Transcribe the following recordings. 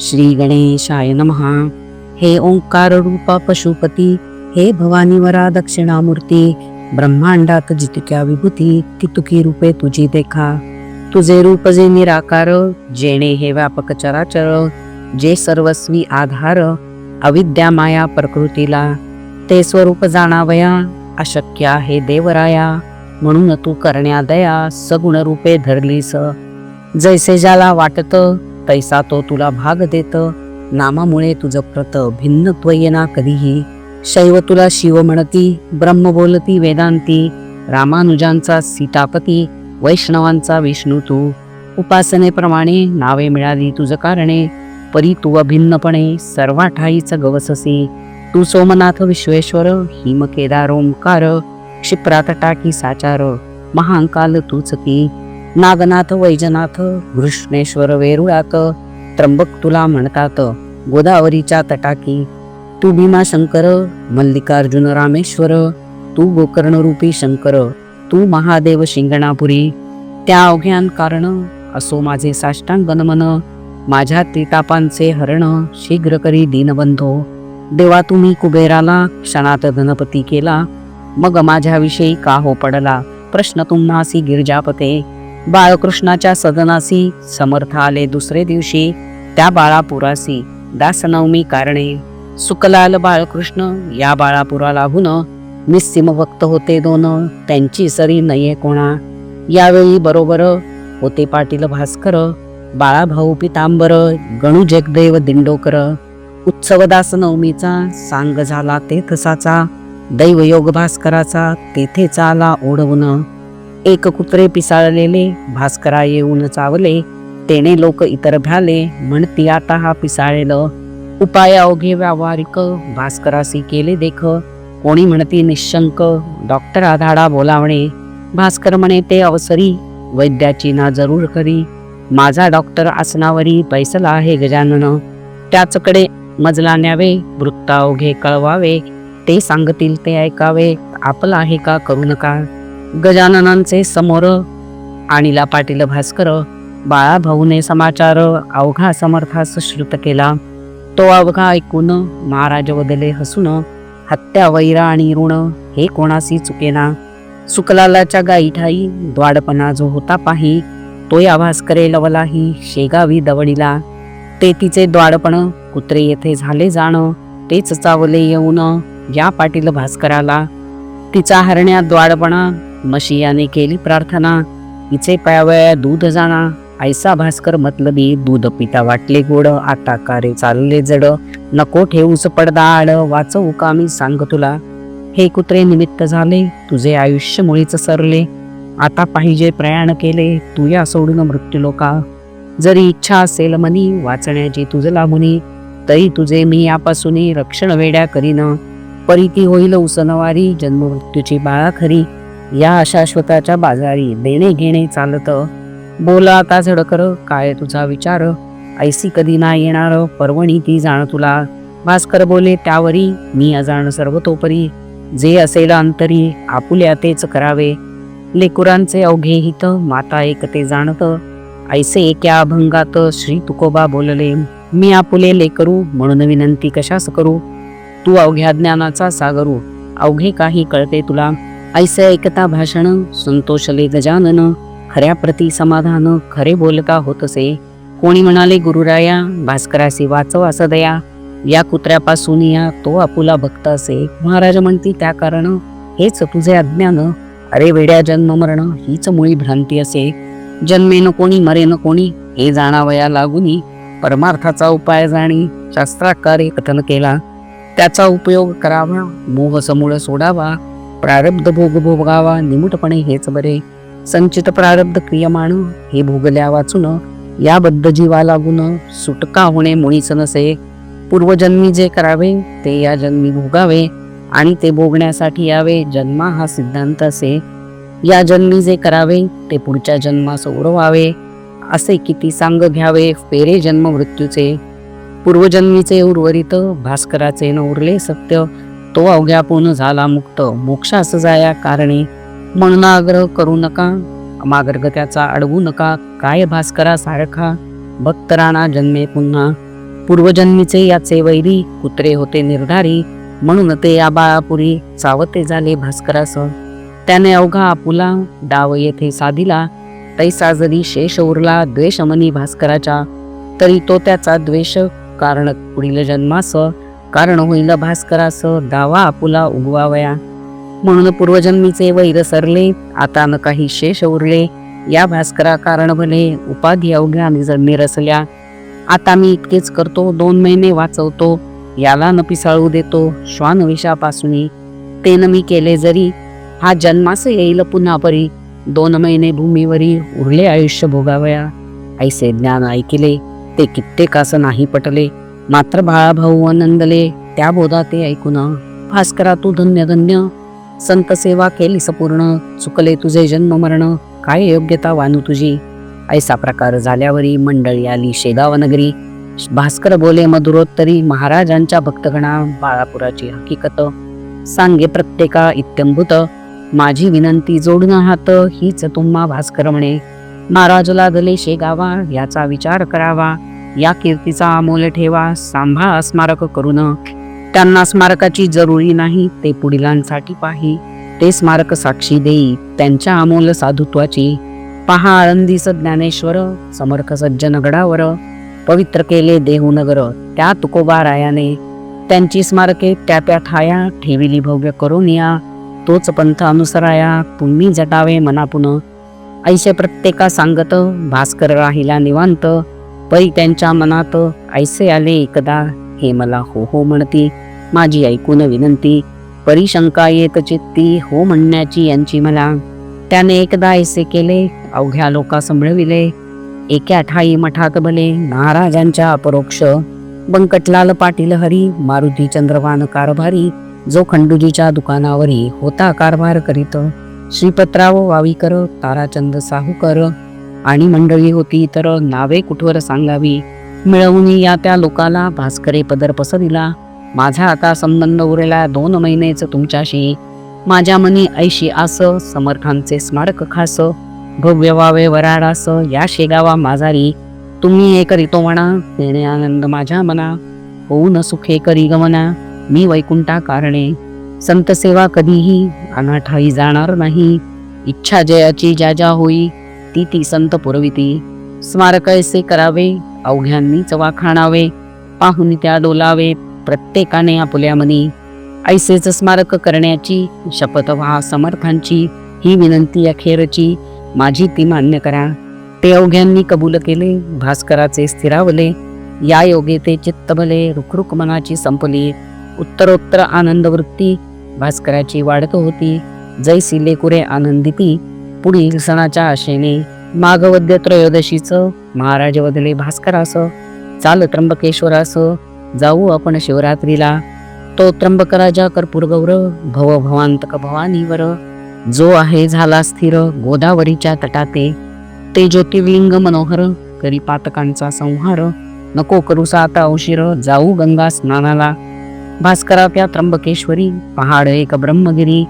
श्री गणेशाय नमहा हे ओंकार रूपा पशुपती हे भवानीवरा दक्षिणामूर्ती ब्रह्मांडात जितक्या विभूती तितुकी रूपे तुझी देखा. तुझे रूप जे निराकार जेणे हे व्यापक चराचर जे सर्वस्वी आधार अविद्या माया प्रकृतीला. ते स्वरूप जाणावया अशक्य आहे देवराया. म्हणून तू करण्या दया सगुण रूपे धरलीस. जैसे ज्याला वाटतं तैसा तो तुला भाग देत. नामामुळे तुझं प्रत भिन्न त्वयेना कधीही. शैव तुला शिव म्हणती ब्रह्म बोलती वेदांती. रामानुजांचा सीतापती वैष्णवांचा विष्णू तू. उपासनेप्रमाणे नावे मिळाली तुझं कारणे. परी तू अभिन्नपणे सर्वा ठाईच गवससी. तू सोमनाथ विश्वेश्वर हिम क्षिप्रात टाकी साचार. महांकाल तूच की. नागनाथ वैजनाथ घृष्णेश्वर वेरुळात त्र्यंबक तुला म्हणतात गोदावरीच्या तटाकी. तू भीमा शंकर मल्लिकार्जुन रामेश्वर तू गोकर्णरूपी शंकर तू महादेव शिंगणापुरी. त्या अवघ्यान कारण असो माझे साष्टांग नमन माझ्या त्रितापांचे हरण शीघ्र करी दीनबंधो. देवा तुम्ही कुबेराला क्षणात धनपती केला मग माझ्याविषयी का हो पडला? प्रश्न तुम्हासी गिरजापते. बाळकृष्णाच्या सदनासी समर्थ आले दुसरे दिवशी. त्या बाळापुरासी दासनवमी कारणे. सुकलाल बाळकृष्ण या बाळापुरा लागून निस्सिम भक्त होते दोन. त्यांची सरी नये कोणा. यावेळी बरोबर होते पाटील भास्कर बाळाभाऊ पितांबर गणू जगदेव दिंडोकर. उत्सवदास नवमीचा सांग झाला ते तसाचा दैवयोग भास्कराचा तेथेच आला ओढवणं एक कुत्रे पिसाळलेले भास्करा येऊन चावले तेने लोक इतर भ्याले म्हणती आता हा पिसाळेल. उपाय अवघे व्यावहारिक भास्करासी केले देख. कोणी म्हणती निशंक डॉक्टर आधाडा बोलावणे. भास्कर म्हणे ते अवसरी वैद्याची ना जरूर करी माझा डॉक्टर आसनावरी पैसला आहे गजानन. त्याचकडे मजला न्यावे वृत्ता अवघे कळवावे. ते सांगतील ते ऐकावे. आपलं आहे का करू नका गजाननांचे समोर आणिला पाटील भास्कर बाळा भाऊने समाचार अवघा समर्थास श्रुत केला. तो अवघा ऐकून महाराज वदले हसून हत्या वैरा आणि ऋण हे कोणासी चुकेना? सुकलालाच्या गाईठाई द्वाडपणा जो होता पाही तो या भास्करे लवलाही शेगावी दवडिला. ते तिचे द्वाडपण कुत्रे येथे झाले जाण तेच चावले येऊन या पाटील भास्कराला तिचा हरण्या द्वाडपणा मशियाने केली प्रार्थना तिचे पायावया दूध जाणा. ऐसा भास्कर मतलबी दूध पिता वाटले गोड आता कारे चालले जड. नको ठेवूस पडदा आड वाचवू का मी सांग तुला. हे कुत्रे निमित्त झाले तुझे आयुष्य मुळीच सरले. आता पाहिजे प्रयाण केले तू या सोडून मृत्यू लोका जरी इच्छा असेल मनी वाचण्याची तुझ लागुनी तरी तुझे मी यापासून रक्षण वेड्या करीन. परीती होईल उसनवारी जन्म मृत्यूची बाळा खरी. या अशाश्वताच्या बाजारी देणे घेणे चालत. बोला आता झडकर काय तुझा विचार? ऐसी कधी ना येणार पर्वणी ती जाण तुला. भास्कर बोले त्यावरी मी अजाण सर्वतोपरी. जे असेल अंतरी आपुल्या तेच करावे. लेकुरांचे अवघे हित माता एक ते जाणत. ऐसे एका अभंगात श्री तुकोबा बोलले मी आपुले लेकरू म्हणून विनंती कशास करू? तू अवघ्या ज्ञानाचा सागरू हो. अवघे काही कळते तुला. ऐसे ऐकता भाषण संतोषले गजानन. खऱ्या प्रती समाधान खरे बोलका होतसे. कोणी म्हणाले गुरुराया भास्करासी वाचव असं दया. या कुत्र्यापासून या तो आपुला भक्त असे. महाराज म्हणती त्या कारण हेच तुझे अज्ञान. अरे वेड्या जन्म मरण हीच मुळी भ्रांती असे. जन्मेन कोणी मरेन कोणी हे जाणावया लागुनी. परमार्थाचा उपाय जाणी शास्त्राकारे कथन केला. त्याचा उपयोग करावा. मोह समूळ सोडावा. प्रारब्ध भोग भोगावा. निमुटपणे हेच बरे. संचित प्रारब्ध क्रियमाण हे भोगल्या वाचून याबद्ध जीवा लागून सुटका होणे मुळीच नसे. पूर्वजन्मी जे करावे ते या जन्मी भोगावे आणि ते भोगण्यासाठी यावे जन्मा हा सिद्धांत असे. या जन्मी जे करावे ते पुढच्या जन्मास उरवावे असे किती सांग घ्यावे फेरे जन्म मृत्यूचे. पूर्वजन्मीचे उर्वरित भास्कराचे न उरले सत्य तो अवघ्या पूर्ण झाला मुक्त. मोक्षास जाया कारणे. म्हणून आग्रह करू नका. मार्ग त्याचा अडवू नका. काय भास्करा सारखा? भक्तराणा जन्मे पुन्हा. पूर्वजन्मीचे याचे वैरी कुत्रे होते निर्धारी. म्हणून ते या बाळापुरी चावते झाले भास्करास. त्याने अवघा आपुला डाव येथे साधिला. तैसा जरी शेष उरला द्वेषमनी भास्कराच्या तरी तो त्याचा द्वेष कारण पुढील जन्मास कारण होईल भास्करास दावा आपुला उगवावया. म्हणून पूर्वजन्मीचे वैर सरले आता न काही शेष उरले. या भास्करा कारण भले उपाधी अवघ्या निज- निरसल्या आता मी इतकेच करतो दोन महिने वाचवतो. याला न पिसाळू देतो श्वान विषापासून. ते न मी केले जरी हा जन्मास येईल पुन्हा परी. दोन महिने भूमीवरी उरले आयुष्य भोगावया. ऐसे ज्ञान ऐकिले. ते कित्येकास नाही पटले. मात्र बाळाभाऊ आनंदले त्या बोधा ते ऐकून भास्करा तू धन्य धन्य. संत सेवा केली सपूर्ण चुकले तुझे जन्म मरण. काय योग्यता वानू तुझी? ऐसा प्रकार झाल्यावरी मंडळी आली शेगाव नगरी भास्कर बोले मधुरोत्तरी महाराजांच्या भक्तगणा बाळापुराची हकीकत. सांगे प्रत्येका इत्यंभूत. माझी विनंती जोडून हात हीच तुम्हा भास्कर म्हणे. महाराजला दले शेगावा याचा विचार करावा. या कीर्तीचा अमोल ठेवा सांभाळ स्मारक करून. त्यांना स्मारकाची जरुरी नाही ते पुढिलांसाठी पाही. ते स्मारक साक्षी देई त्यांच्या अमोल साधुत्वाची. पहा आळंदीस ज्ञानेश्वर समर्थ सज्जन गडावर. पवित्र केले देहूनगर त्या तुकोबा रायाने. त्यांची स्मारके त्याप्या ठाया ठेविली भव्य करून या तोच पंथ अनुसराया तुम्ही जटावे मनापुन. ऐसे प्रत्येका सांगत भास्कर राहिला निवांत. परी त्यांच्या मनात ऐसे आले एकदा हे मला हो हो म्हणती. माझी ऐकून विनंती परी शंका येत चित्ती हो म्हणण्याची यांची मला. त्याने एकदा ऐसे केले अवघ्या लोका संभळविले. एका ठाई मठात भले महाराजांच्या अपरोक्ष. बंकटलाल पाटील हरी मारुती चंद्रवान कारभारी जो खंडूजीच्या दुकानावरी होता कारभार करीत. श्रीपतराव वावीकर ताराचंद साहूकर आणि मंडळी होती तर नावे कुठवर सांगावी? मिळवून या त्या लोकाला भास्करे पदर पसरिला माझा आता संबंध उरला दोन महिनेच तुमच्याशी. माझ्या मनी ऐशी आस समर्थांचे स्मारक खास. भव्य वावे वराडास या शेगावा माझारी तुम्ही हे करीतो म्हणा देणे आनंद माझ्या मना. होऊन सुखे करी गमना. मी वैकुंठा कारणे संतसेवा कधीही अनाठाई जाणार नाही. इच्छा जयाची ज्या ज्या होई ती ती संत पुरविती. स्मारक ऐसे करावे अवघ्यांनीच वाखाणावे पाहुनी त्या डोलावे प्रत्येकाने आपल्या मनी. ऐसेच स्मारक करण्याची शपथ व्हा समर्थांची ही विनंती अखेरची माझी ती मान्य करा. ते अवघ्यांनी कबूल केले भास्कराचे स्थिरावले. या योगे ते चित्तबले रुखरुख मनाची संपली. उत्तरोत्तर आनंदवृत्ती भास्कराची वाढत होती. जैसी लेकुरे आनंदिती पुढील सणाच्या आशेने माघवद्य त्रयोदशीच महाराज वदले भास्करास चाल त्र्यंबकेश्वरास जाऊ आपण शिवरात्रीला. तो त्र्यंबकराजा कर्पूर गौरव भव भवांतक भवानीवर जो आहे झाला स्थिर गोदावरीच्या तटाते. ते ज्योतिर्लिंग मनोहर करी पातकांचा संहार नको करूसा आता उशीर जाऊ गंगा स्नानाला. भास्कराप्या त्र्यंबकेश्वरी पहाड एक ब्रह्मगिरी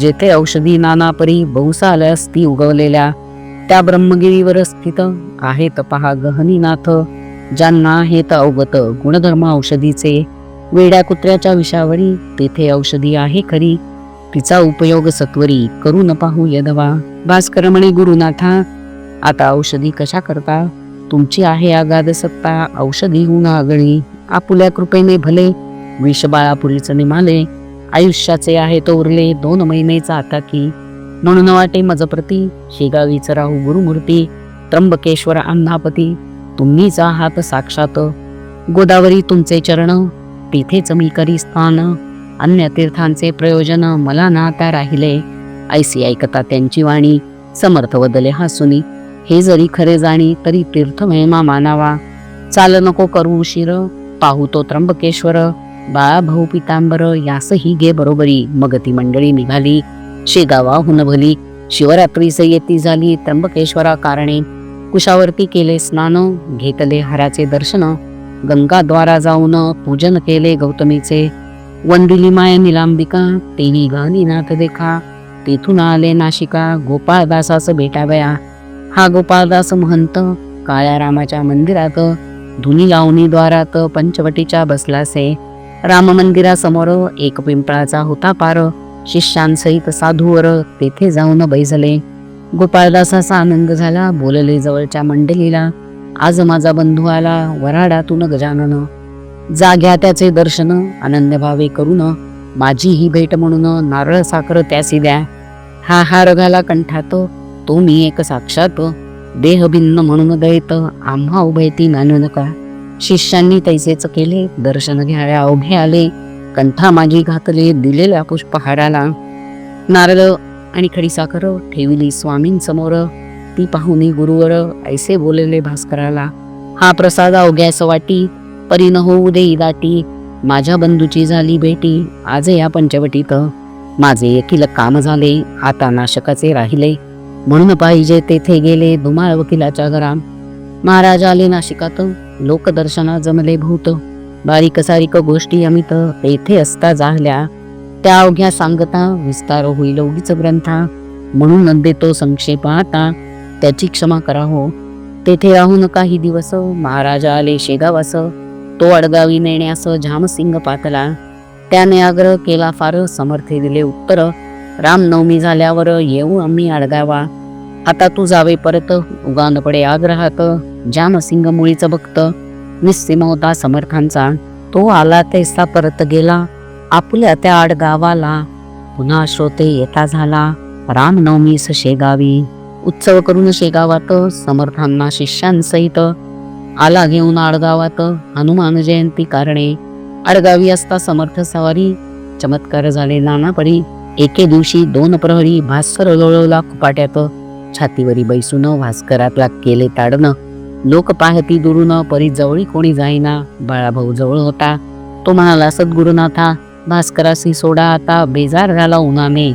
जेथे औषधी नाना परी बहुसाल ती उगवलेल्या त्या ब्रह्मगिरीवर स्थित आहेत पहा गहनीनाथ ज्यांना हेत अवगत गुणधर्म औषधीचे. वेड्या कुत्र्याच्या विषावरी तेथे औषधी आहे खरी तिचा उपयोग सत्वरी करू न पाहू यदवा. भास्कर म्हणे गुरुनाथा आता औषधी कशा करता? तुमची आहे आगाध सत्ता औषधी गुण आगळी. आपुल्या कृपेने भले विषबाळापुरीचं निमाले आयुष्याचे आहे तो उरले दोन महिनेचा आता की. म्हणून वाटे मजप्रती शेगावीच राहू गुरुमूर्ती त्र्यंबकेश्वर अन्नापती तुम्हीचा हात साक्षात. गोदावरी तुमचे चरण तिथेच मी करी स्थान. अन्य तीर्थांचे प्रयोजन मला ना त्या राहिले. ऐसी ऐकता त्यांची वाणी समर्थ वदले हासुनी हे जरी खरे जाणी तरी तीर्थमहिमा मानावा. चाल नको करू उशीर पाहू तो त्र्यंबकेश्वर. बाळा भाऊ पितांबर यासही घे बरोबरी. मग ती मंडळी निघाली. शेगावाहून भली. शिवरात्रीस येती झाली. त्र्यंबकेश्वरा कारणे कुशावरती केले स्नान घेतले हराचे दर्शन गंगाद्वारा जाऊन पूजन केले गौतमीचे. वंदिली माय निलांबिका तेही गहनीनाथ देखा. तेथून आले नाशिका गोपाळदासास भेटावया. हा गोपाळदास महंत काळ्या रामाच्या मंदिरात धुनी लावणी द्वारात पंचवटीच्या बसलासे. राम मंदिरासमोर एक पिंपळाचा होता पार. शिष्यांसहित साधूवर तेथे जाऊन बैजले. गोपाळदासाचा आनंद झाला बोलले जवळच्या मंडळीला आज माझा बंधू आला वराडातून गजानन. जाग्या त्याचे दर्शन आनंद भावे करून माझी ही भेट म्हणून नारळ साखर त्यासी द्या. हा हार घाला कंठात तो मी एक साक्षात. देह भिन्न म्हणून दयत आम्हा उभयती मानू नका. शिष्यांनी तैसेच केले दर्शन घ्याव्या अवघे आले कंठा माझी घातले दिलेल्या पुष्पहाराला. नारळ आणि खडीसाखर ठेविली स्वामींसमोर. ती पाहुणी गुरुवर ऐसे बोलले भास्कराला हा प्रसाद अवघ्यास वाटी परी न होऊ दे दाटी. माझ्या बंधूची झाली भेटी आज या पंचवटीत. माझे एकील काम झाले आता नाशकाचे राहिले. म्हणून पाहिजे तेथे गेले धुमाळ वकिलाच्या घरा महाराज आले नाशिकात. लोकदर्शना जमले भूत बारीक सारीक गोष्टी अमित तेथे असता जाहल्या त्या अवघ्या सांगता विस्तार होईल उगीच ग्रंथा. म्हणून देतो संक्षेप आता त्याची क्षमा करा हो तेथे राहून काही दिवस महाराजा आले शेगावास. तो अडगावी नेण्यास झामसिंग पातला. त्याने आग्रह केला फार समर्थे दिले उत्तर. रामनवमी झाल्यावर येऊ आम्ही अडगावा. आता तू जावे परत. उगान पडे आग्रहात जामसिंग मुळीच भक्त. निस्सीम होता समर्थांचा. तो आला तैसा परत गेला. आपुल्या त्या आडगावाला. पुन्हा श्रोते येता झाला. रामनवमीस शेगावी. उत्सव करून शेगावात. समर्थांना शिष्यांसहित. आला घेऊन आडगावात. हनुमान जयंती कारणे. आडगावी असता समर्थ सवारी. चमत्कार झाले नानापरी. एके दिवशी दोन प्रहरी भास्कर लोळवला कुपाट्यात. छातीवरी बैसून भास्करातला केले ताडणं. लोक पाहती दुरून परी जवळी कोणी जाईना. बाळाभाऊ जवळ होता. तो म्हणाला सद्गुरुनाथा भास्करासी सोडा आता बेजार झाला उन्हाने.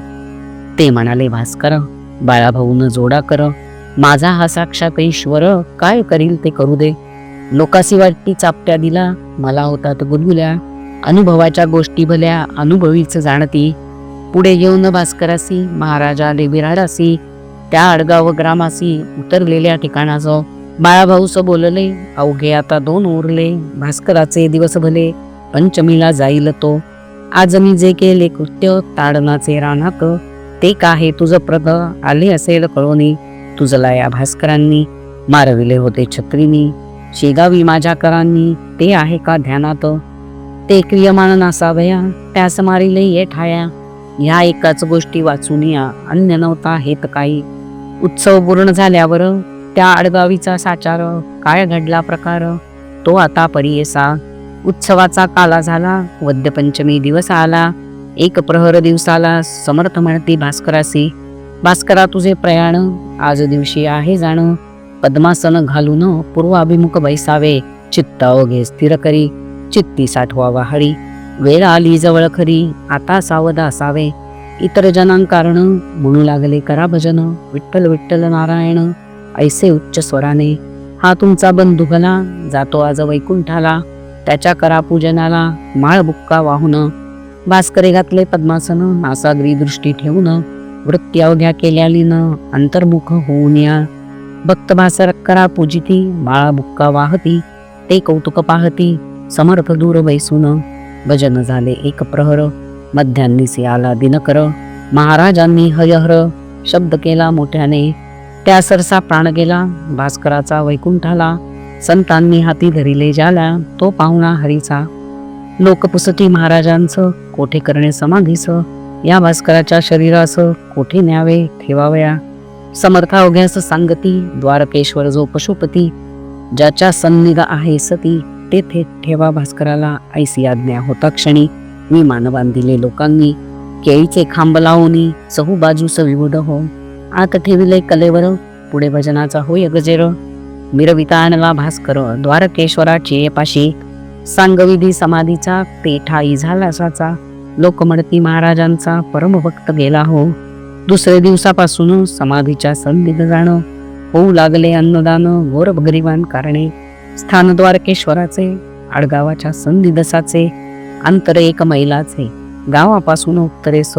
ते म्हणाले भास्कर बाळाभाऊन जोडा कर. माझा हा साक्षात ईश्वर काय करील ते करू दे. लोकासी वाटती चापट्या दिला. मला होतात गुलगुल्या अनुभवाच्या गोष्टी भल्या अनुभवीच जाणती. पुढे येऊन भास्करासी महाराजा आले विराडासी त्या आडगाव ग्रामासी उतरलेल्या ठिकाणाचं बाळाभाऊस बोलले अवघे आता दोन उरले भास्कराचे दिवस भले पंचमीला जाईल तो. आज मी जे केले कृत्य ताडनाचे रानात ते काहे तुझं प्रद? आले असेल कळोनी तुझला या भास्करांनी मारविले होते छत्रीनी. शेगावी माझ्या करांनी ते आहे का ध्यानात? ते क्रियमान नसावया त्यास मारिले ये ठाया ह्या एकाच गोष्टी वाचून या अन्य नव्हता हेत काही. उत्सव पूर्ण झाल्यावर त्या आडगावीचा साचार काय घडला प्रकार? तो आता परियेसा. उत्सवाचा काला झाला वद्यपंचमी दिवस आला एक प्रहर दिवसाला समर्थ म्हणती भास्करासी. भास्करा तुझे प्रयाण आज दिवशी आहे जाण. पद्मासन घालून पूर्वाभिमुख बैसावे चित्ता ओघे स्थिर करी चित्ती साठवा वाहळी. वेळ आली जवळ खरी आता सावध असावे. इतर जनांकारण म्हणू लागले करा भजन. विठ्ठल विठ्ठल नारायण ऐसे उच्च स्वराने. हा तुमचा बंधू भला जातो आज वैकुंठाला. त्याच्या करा पूजनाला माळ बुक्का वाहून. भास्करे घातले पद्मासन नासाग्री दृष्टी ठेवून. वृत्ती अवघ्या केल्यालीन अंतर्मुख होऊन या. भक्त भासर करा पूजिती माळा बुक्का वाहती. ते कौतुक पाहती समर्थ दूर बैसून. भजन झाले एक प्रहर. मध्यान्नीस आला दिनकर महाराजांनी हयहर शब्द केला मोठ्याने. त्या सरसा प्राण गेला भास्कराचा वैकुंठाला संतांनी हाती धरिले ज्याला तो पाहुणा हरीचा. लोकपुसती महाराजांचं कोठे करणे समाधीस? या भास्कराच्या शरीरास कोठे न्यावे ठेवावया? समर्था अवघ्यास सांगती द्वारकेश्वर जो पशुपती. ज्याच्या सन्निध आहे सती तेथे ठेवा भास्कराला ऐसी आज्ञा होता क्षणी. मी मानवान दिले लोकांनी केळीचे खांब लावूनी चहू बाजू विविध हो. आत ठेविले कलेवर पुढे भजनाचा होय गजेर मिरविता आणला भास्कर द्वारकेश्वराची पाशी. सांगविधी समाधीचा पेठा इझालासाचा. लोकमडती महाराजांचा परमभक्त गेला हो. दुसरे दिवसापासून समाधीच्या संदिग्ध जाणं. होऊ लागले अन्नदान घोर गरिबान कारणे. स्थान द्वारकेश्वराचे आडगावाच्या संधिदसाचे अंतर एक मैलाचे गावापासून उत्तरेस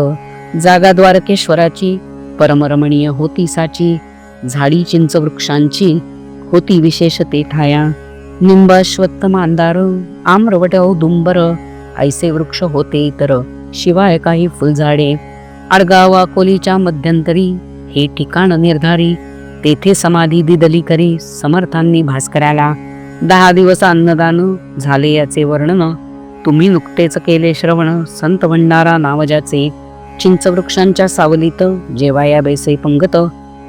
जागा द्वारकेश्वराची परमरमणीय होती साची झाडी चिंच वृक्षांची होती विशेष ते ठाया. निंब अश्वत्थ मांदार आम्रवट औदुंबर ऐसे वृक्ष होते इतर. शिवाय काही फुलझाडे आडगाव अकोलीच्या मध्यंतरी हे ठिकाण निर्धारी. तेथे समाधी दिदली करी समर्थांनी भास्कराला. दहा दिवस अन्नदान झाले याचे वर्णन तुम्ही नुकतेच केले श्रवण संत भंडारा नावजाचे चिंच वृक्षांच्या सावलीत जेव्हा या बेसे पंगत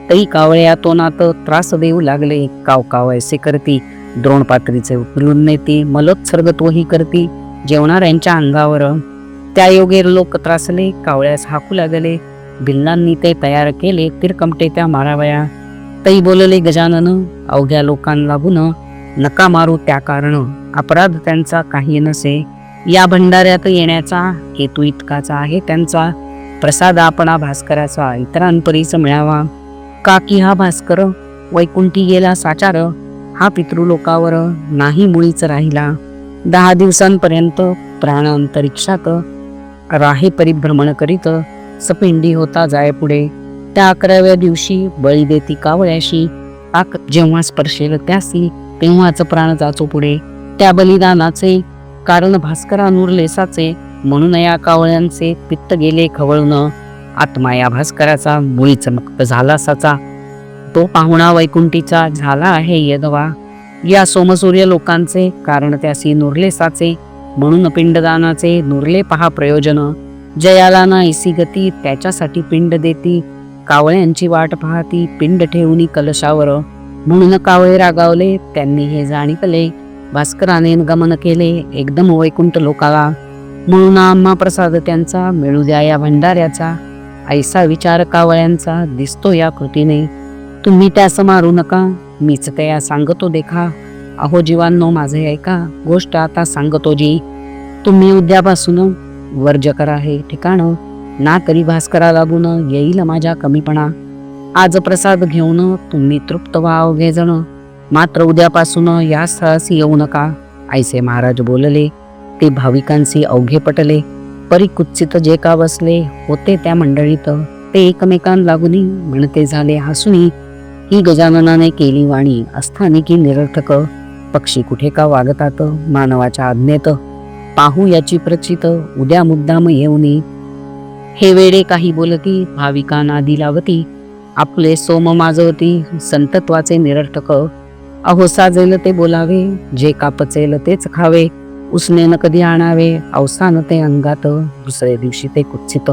तई कावळ्या तोनात त्रास देऊ लागले. काव काव ऐसे करती द्रोणपात्रीचे उकलून नेती मलोत्सर्ग तोही करती. जेवणाऱ्यांच्या अंगावर त्या योगे लोक त्रासले कावळ्यास हाकू लागले. भिल्लांनी ते तयार केले तिरकमटे त्या मारावया. तई बोलले गजानन अवघ्या लोकांना लागून नका मारू त्या कारण. अपराध त्यांचा काही नसे. या भंडाऱ्यात येण्याचा हेतू इतकाचा आहे. त्यांचा प्रसाद आपणा भास्कराचा इतरांपरीच मिळावा. काकी हा भास्कर वैकुंठी गेला साचार. हा पितृलोकावर नाही मुळीच राहिला. दहा दिवसांपर्यंत प्राण अंतरिक्षात राहे परिभ्रमण करीत सपिंडी होता जाय पुढे त्या अकराव्या दिवशी बळी देती कावळ्याशी. आक जेव्हा स्पर्शेल त्यासी तेव्हाच प्राण जाचो पुढे. त्या बलिदानाचे कारण भास्करा नूरलेसाचे म्हणून या कावळ्यांचे पित्त गेले खवळून आत्मा या भास्कराचा मुळी चमक्त झाला साचा तो पाहुणा वैकुंठीचा झाला आहे यदवा. या सोमसूर्य लोकांचे कारण त्यासी नुरलेसाचे म्हणून पिंडदानाचे नुरले पहा प्रयोजन. जयाला ना इसी गती त्याच्यासाठी पिंड देती. कावळ्यांची वाट पाहती पिंड ठेवून कलशावर. म्हणून कावळे रागावले त्यांनी हे जाणिकले भास्कराने गमन केले. एकदम वैकुंठ लोकाला म्हणून आम्हा प्रसाद त्यांचा मिळू द्या या भंडाऱ्याचा. ऐसा विचार कावळ्यांचा दिसतो या कृतीने. तुम्ही त्यास मारू नका. मीच त्या सांगतो देखा. अहो जीवांनो माझे ऐका. गोष्ट आता सांगतो जी. तुम्ही उद्यापासून वर्ज करा हे ठिकाण. ना तरी भास्करा लागून येईल माझ्या कमीपणा. आज प्रसाद घेऊन तुम्ही तृप्त व्हा घे जण. मात्र उद्यापासून या स्थळासी येऊ नका. आईसे महाराज बोलले ते भाविकांशी अवघे पटले. परिकुत्सित जे का बसले होते त्या मंडळीत. ते एकमेकांलागुनी म्हणते झाले हसुनी. ही गजाननाने केली वाणी अस्थानिकी निरर्थक. पक्षी कुठे का वागतात मानवाच्या आज्ञेत. पाहू याची प्रचित उद्या मुद्दाम येऊनी. हे वेडे काही बोलती भाविका नादी लावती. आपले सोम माजवती संतत्वाचे निरर्थक. अहो साजेल ते बोलावे जे का पचेल तेच खावे. उसनेनं कधी आणावे अवसान ते अंगात दुसऱ्या दिवशी ते कुत्सित.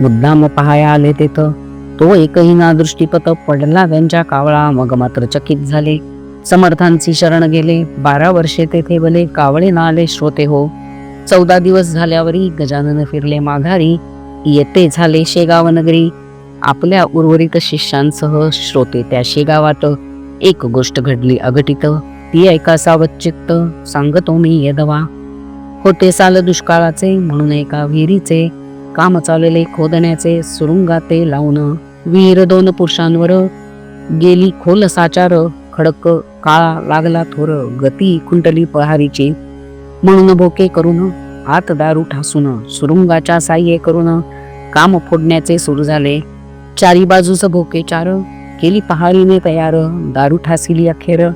मुद्दाम पहाया आले तेथ तो. एकही ना दृष्टीपत पडला त्यांच्या कावळा मग मात्र चकित झाले. समर्थांची शरण गेले. बारा वर्षे तेथे भले कावळे ना आले श्रोते हो. चौदा दिवस झाल्यावरी गजानन फिरले माघारी. येते झाले शेगाव नगरी. आपल्या उर्वरित शिष्यांसह श्रोते त्या शेगावात. एक गोष्ट घडली अघटित ती ऐका सावचित्त सांगतो मी यदवा. होते साल दुष्काळाचे म्हणून एका विहिरीचे काम चालले खोदण्याचे सुरुंगाते लावून. विहीर दोन पुरुषांवर गेली खोल साचार खडक काळा लागला थोर गती कुंटली पहारीची. म्हणून भोके करून हात दारू ठासून सुरुंगाच्या साह्ये करून काम फोडण्याचे सुरू झाले. चारी बाजूस भोके चार केली पहाळीने तयार दारू ठासिली अखेर.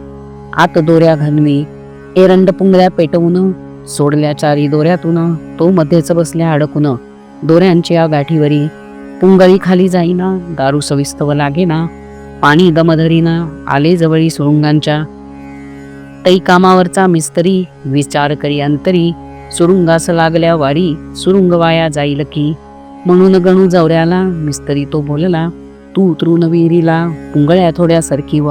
आत दोऱ्या घालणे एरंड पुंगळ्या पेटवून सोडल्या चारी दोऱ्यातून तो मध्येच बसल्या अडकून. दोऱ्यांच्या गाठीवरी पुंगळी खाली जाईना दारू सविस्तव लागेना. पाणी दमधरीना आले जवळी सुरुंगांच्या. तै कामावरचा मिस्त्री विचार करी अंतरी सुरुंगास लागल्या वारी सुरुंग वाया जाईल की? म्हणून गणू जवऱ्याला मिस्त्री तो बोलला तू उतरून विहिरीला पुंगळ्या थोड्या सरकी व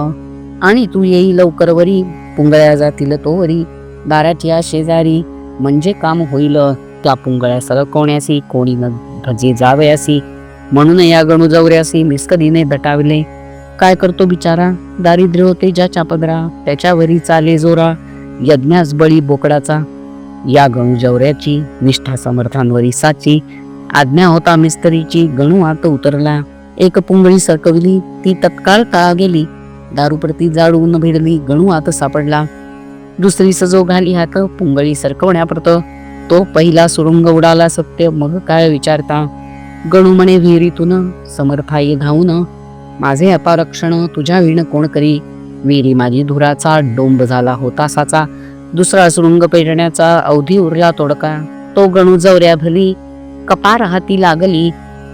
आणि तू येई लवकर वरी पुंगळ्या जातील तो वरी. दाराच्या शेजारी म्हणजे काम होईल त्या पुंगळ्या सरकवण्यासी कोणी न धजे जावयासी. म्हणून या गणू जवऱ्यासी मिसकदीने दटावले. काय करतो बिचारा? दारिद्र्य होते ज्याच्या पदरा त्याच्यावरी चाले जोरा यज्ञास बळी बोकडाचा. या गणू जवऱ्याची निष्ठा समर्थांवरी साची. आज्ञा होता मिस्त्रीची गणू आत उतरला. एक पुंगळी सरकविली ती तत्काळ काळा गेली. दारूप्रती जाळून भिडली गणू आत सापडला. दुसरी सजो घाली हात पुंगळी सरकवण्याप्रत. तो पहिला सुरुंग उडाला सत्य मग काय विचारता? गणू म्हणे विहिरीतून समर्थाई धावून माझे अपारक्षण तुझ्या विण कोण करी? विहिरी माझी धुराचा डोंब झाला होता साचा. दुसरा सुरुंग पेटण्याचा अवधी उरला तोडका. तो गणू जवऱ्या भली कपार हाती लागली.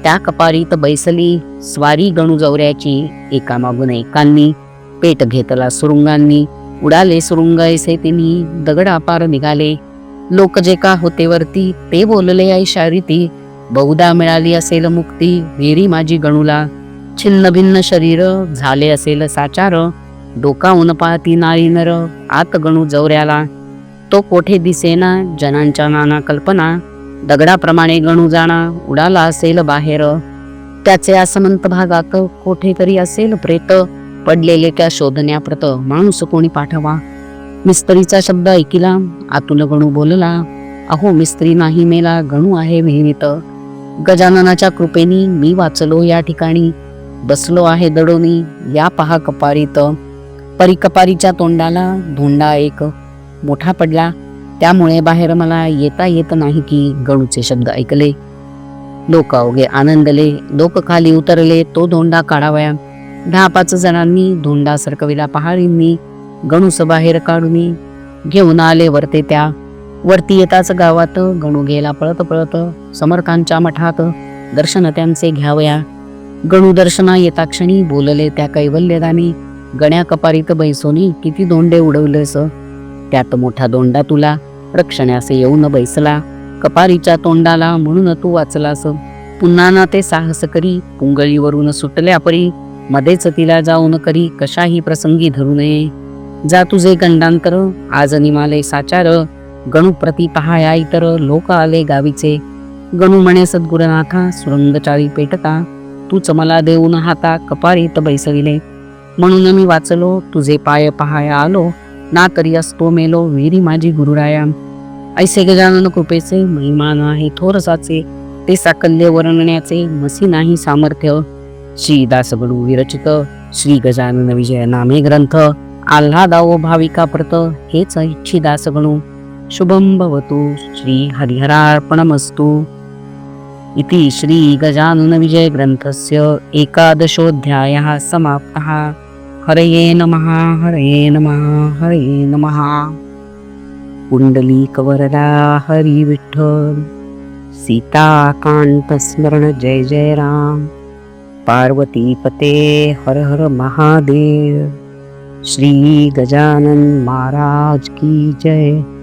त्या कपारीत बैसली स्वारी गणू जवऱ्याची एकामागून एकांनी. पेट घेतला सुरुंगांनी. उडाले सुरुंग ऐसे तिन्ही दगडापार निघाले. लोक जे का होते वरती ते बोलले आई शारीती बहुधा मिळाली असेल मुक्ती विहिरी माझी गणूला. छिन्न भिन्न शरीर झाले असेल साचार. डोकावून पाहती नारी नर आत गणू जवऱ्याला. तो कोठे दिसेना जनांच्या नाना कल्पना. दगडाप्रमाणे गणू जाणा उडाला असेल बाहेर. त्याचे असमंत भागात कोठेतरी असेल प्रेत. पडलेले त्या शोधण्याप्रत माणूस कोणी पाठवा. मिस्त्रीचा शब्द ऐकिला आतून गणू बोलला अहो मिस्त्री नाही मेला गणू आहे विहिरीत. गजाननाच्या कृपेनी मी वाचलो या ठिकाणी. बसलो आहे दडोनी या पहा कपारीत. परिकपारीच्या तोंडाला धोंडा एक. मोठा पडला त्यामुळे बाहेर मला येता येत नाही की गणूचे शब्द ऐकले. लोक अवघे आनंदले लोक खाली उतरले तो धोंडा काढावया. दहा पाच जणांनी धोंडा सरकविला पहाडींनी गणूस बाहेर काढून घेऊन आले वरते त्या. वरती येताच गावात गणू गेला पळत पळत समर्थांच्या मठात दर्शन त्यांचे घ्यावया. गणू दर्शना येता क्षणी बोलले त्या कैवल्यदानी गण्या कपारीत बैसोनी किती दोंडे उडवलेस? त्यात मोठा दोंडा तुला. रक्षण्यासे येऊन बैसला. कपारीच्या तोंडाला म्हणून तू वाचलास. पुन्हा ना ते साहस करी. पुंगळीवरून सुटल्या परी मध्येच तिला जाऊन करी. कशाही प्रसंगी धरू नये. जा तुझे गंडांतर. आज निमाले साचार. गणू प्रती पहाया इतर लोक आले गावीचे. गणू म्हणे सद्गुरुनाथा सुरंगचारी पेटता. तूच मला देऊन हाता कपारीत बैसविले. म्हणून मी वाचलो. तुझे पाय पहाया आलो. ना तरी असतो मेलो विहिरी माझी गुरुराया. ऐसे गजानन कृपेचे महिमा आहे थोरसाचे. ते साकल्य वर्णण्याचे मसी नाही सामर्थ्य. श्री दासगडू विरचित श्री गजानन विजय नामे ग्रंथ. आल्हादाओ भाविका प्रत हेच इच्छी दासगणू शुभम भवतु श्री हरिहरार्पणमस्तु. इति श्री गजानन विजय ग्रंथस्य एकादशोऽध्यायः समाप्तः. हरये नमः हरये नमः हरये नमः। पुंडलीकवरदा हरी विठ्ठल सीताकांत स्मरण जय जय राम। पार्वती पते हर हर महादेव। श्री गजानन महाराज की जय।